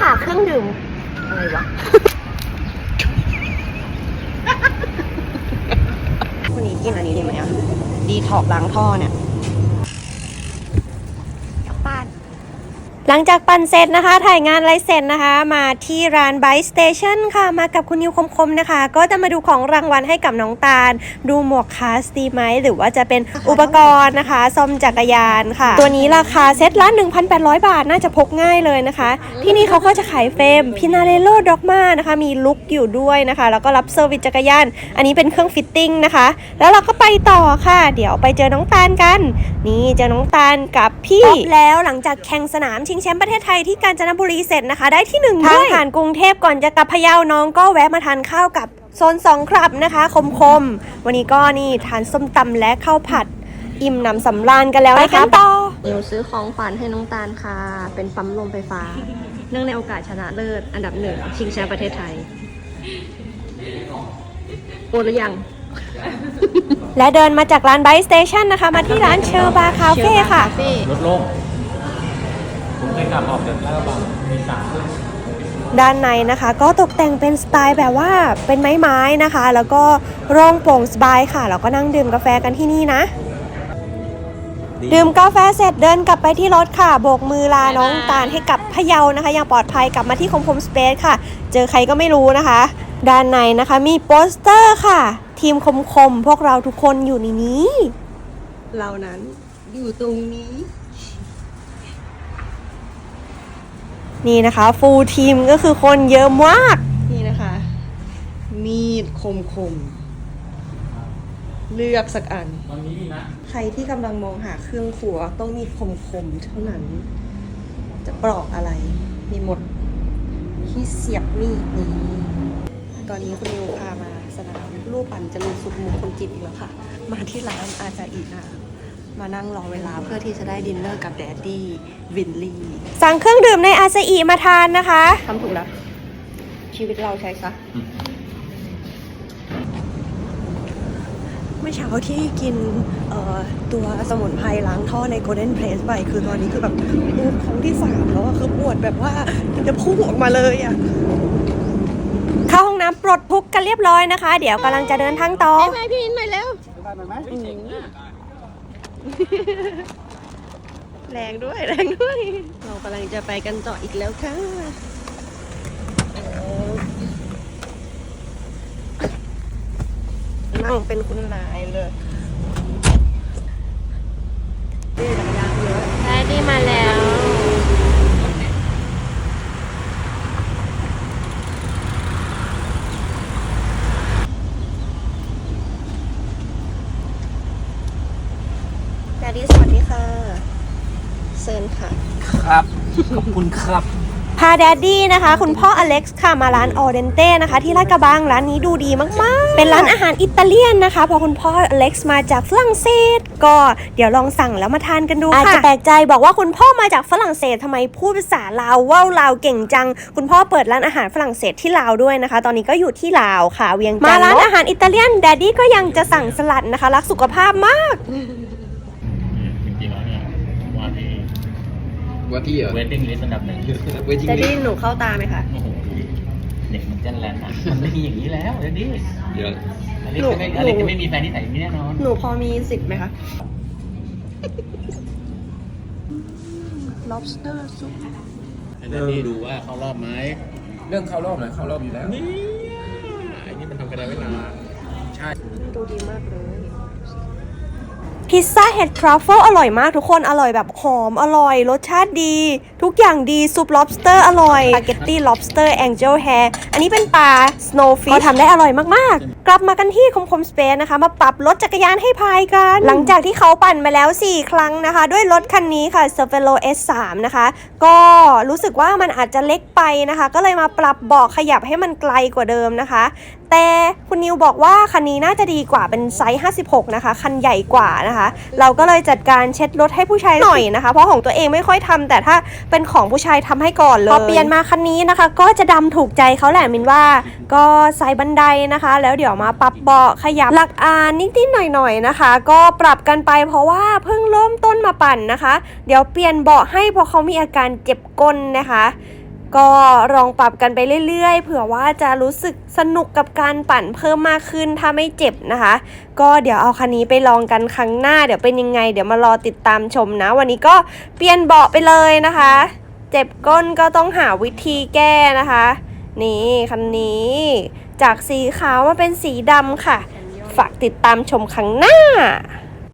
ค่ะ เครื่องดื่มอะไรวะวันนี้กินอันนี้ดีไหมอะ ดีถอกล้างท่อเนี่ยกลับบ้าน หลังจากปั่นเสร็จนะคะ ถ่ายงานอะไรเสร็จนะคะ มาที่ร้าน Bike Station ค่ะ มากับคุณนิวคมๆนะคะ ก็จะมาดูของรางวัลให้กับน้องตาล ดูหมวกคาสดีไหม หรือว่าจะเป็นอุปกรณ์นะคะซ่อมจักรยานค่ะ ตัวนี้ราคาเซ็ตละ 1,800 บาท น่าจะพกง่ายเลยนะคะ ที่นี่เขาก็จะขายเฟรมพินาเรโลด็อกมานะคะ มีลุกอยู่ด้วยนะคะ แล้วก็รับเซอร์วิสจักรยาน อันนี้เป็นเครื่องฟิตติ้งนะคะ แล้วเราก็ไปต่อค่ะ เดี๋ยวไปเจอน้องตาลกัน นี่เจอน้องตาลกับพี่แล้วหลังจากแข่งสนามชิงแชมป์ประเทศไทยที่กาญจนบุรีเสร็จนะคะ ได้ที่หนึ่งทางผ่านกรุงเทพก่อนจะกลับพะเยาน้องก็แวะมาทานข้าวกับโซนสองครับนะคะคมๆวันนี้ก็นี่ทานส้มตำและข้าวผัด อิ่มหนำสำราญกันแล้วนะคะไปกันต่อนิวซื้อของขวัญให้น้องตาลค่ะ เป็นปั๊มลมไฟฟ้า เนื่องในโอกาสชนะเลิศอันดับหนึ่งชิงแชมป์ประเทศไทยโอนหรือยังและเดินมาจากร้านไบสเตชันนะคะ มาที่ร้านเชอร์บาร์คาเฟ่ค่ะ รถโล่งผม เคยขับออกจากลาดกระบังมีสามทุ่มด้านในนะคะ ก็ตกแต่งเป็นสไตล์แบบว่าเป็นไม้ๆนะคะ แล้วก็โร่องโปร่งสบายค่ะแล้วก็นั่งดื่มกาแฟกันที่นี่นะ ดื่มกาแฟเสร็จเดินกลับไปที่รถค่ะ โบกมือลาน้องตาลให้กลับพะเยานะคะอย่างปลอดภัยกลับมาที่คมคมสเปซค่ะ เจอใครก็ไม่รู้นะคะ ด้านในนะคะมีโปสเตอร์ค่ะ ทีมคมคมๆพวกเราทุกคนอยู่ในนี้ เรานั้นอยู่ตรงนี้ นี่นะคะฟูลทีมก็คือคนเยอะมาก นี่นะคะ มีดคมคมๆเลือกสักอันตอนนี้นะใครที่กำลังมองหาเครื่องครัวต้องมีคมคมๆเท่านั้น จะปลอกอะไร มีหมดที่เสียบมีดนี้ ตอนนี้คุณนิวพามาสนามรูปปั่นเจริญสุขมงคลจิตอีกแล้วค่ะ มาที่ร้านอาจาอีนะ มานั่งรอเวลาเพื่อที่จะได้ดินเนอร์กับแดดดี้วินลี่สั่งเครื่องดื่มในอาซาอีมาทานนะคะทำถูกแล้วชีวิตเราใช้ซะเมื่อเช้าที่กินเอ่อตัวสมุนไพรล้างท่อใน Golden Place ไป คือตอนนี้คือแบบอูบครั้งที่สามแล้วอะคือปวดแบบว่าจะพุ่งออกมาเลยอะเข้าห้องน้ำปลดทุกข์กันเรียบร้อยนะคะ เดี๋ยวกำลังจะเดินทางต่อไปพี่อินไปแล้ว แรงด้วยแรงด้วย เรากำลังจะไปกันต่ออีกแล้วค่ะนั่งเป็นคุณนายเลยนี่จักรยานเยอะได้ดีมาแล้ว แดดดี้สวัสดีค่ะ เซินค่ะ ครับ ขอบคุณครับ พาแดดดี้นะคะ คุณพ่ออเล็กซ์ค่ะมาร้านออเดนเต้นะคะ ที่ลาดกระบังร้านนี้ดูดีมากๆ เป็นร้านอาหารอิตาเลียนนะคะพอคุณพ่ออเล็กซ์มาจากฝรั่งเศส ก็เดี๋ยวลองสั่งแล้วมาทานกันดูค่ะอาจจะแปลกใจบอกว่าคุณพ่อมาจากฝรั่งเศสทำไมพูดภาษาลาวว่าวลาวเก่งจัง คุณพ่อเปิดร้านอาหารฝรั่งเศสที่ลาวด้วยนะคะ ตอนนี้ก็อยู่ที่ลาวค่ะเวียงจันทร์มาร้านอาหารอิตาเลียนแดดดี้ก็ยังจะสั่งสลัดนะคะ รักสุขภาพมาก ว่าที่เหรอเวทติ้งลิสต์อันดับหนึ่งเวทีแดดดี้หนูเข้าตาไหมคะ โอ้โหเด็กมันเจนแลนด์อะมันไม่มีอย่างนี้แล้วเดี๋ยวนี้เดี๋ยวอเล็กจะไม่อเล็กจะไม่มีแฟนที่ใส่อย่างนี้แน่นอนหนูพอมีสิทธิ์ไหมคะ lobster ซุปให้แดดดี้ดูว่าเขารอบไหมเรื่องเข้ารอบหน่อยเข้ารอบอยู่แล้วนี่ไอ้นี่มันทำกันได้ไม่นานใช่ดูดีมากเลย พิซซ่าเห็ดทรัฟเฟิลอร่อยมากทุกคนอร่อยแบบหอมอร่อย รสชาติดี ทุกอย่างดีซุป lobster อร่อยสปาเกตตี้ lobster angel hair อันนี้เป็นปลา snowfish ก็ทำได้อร่อยมาก ๆกลับมากันที่คมคมสเปซนะคะ มาปรับรถจักรยานให้พายกัน หลังจากที่เขาปั่นมาแล้ว 4 ครั้งนะคะ ด้วยรถคันนี้ค่ะ c e r v e l o S3 นะคะ ก็รู้สึกว่ามันอาจจะเล็กไปนะคะ ก็เลยมาปรับเบาะขยับให้มันไกลกว่าเดิมนะคะ แต่คุณนิวบอกว่าคันนี้น่าจะดีกว่าเป็นไซส์ 56 นะคะ คันใหญ่กว่านะคะ เราก็เลยจัดการเช็ดรถให้ผู้ชายหน่อยนะคะ เพราะของตัวเองไม่ค่อยทำแต่ถ้าเป็นของผู้ชายทำให้ก่อนเลยพอเปลี่ยนมาคันนี้นะคะ ก็จะดำถูกใจเขาแหละมินว่าก็ใส่บันไดนะคะ แล้วเดี๋ยวยวมาปรับเบาะขยับหลักอานนิดๆหน่อยๆนะคะ ก็ปรับกันไปเพราะว่าเพิ่งเริ่มต้นมาปั่นนะคะ เดี๋ยวเปลี่ยนเบาะให้เพราะเขามีอาการเจ็บก้นนะคะ ก็ลองปรับกันไปเรื่อยๆ เผื่อว่าจะรู้สึกสนุกกับการปั่นเพิ่มมากขึ้นถ้าไม่เจ็บนะคะ ก็เดี๋ยวเอาคันนี้ไปลองกันครั้งหน้า เดี๋ยวเป็นยังไง เดี๋ยวมารอติดตามชมนะ วันนี้ก็เปลี่ยนเบาะไปเลยนะคะ เจ็บก้นก็ต้องหาวิธีแก้นะคะ นี่คันนี้ จากสีขาวมาเป็นสีดำค่ะ ฝากติดตามชมครั้งหน้า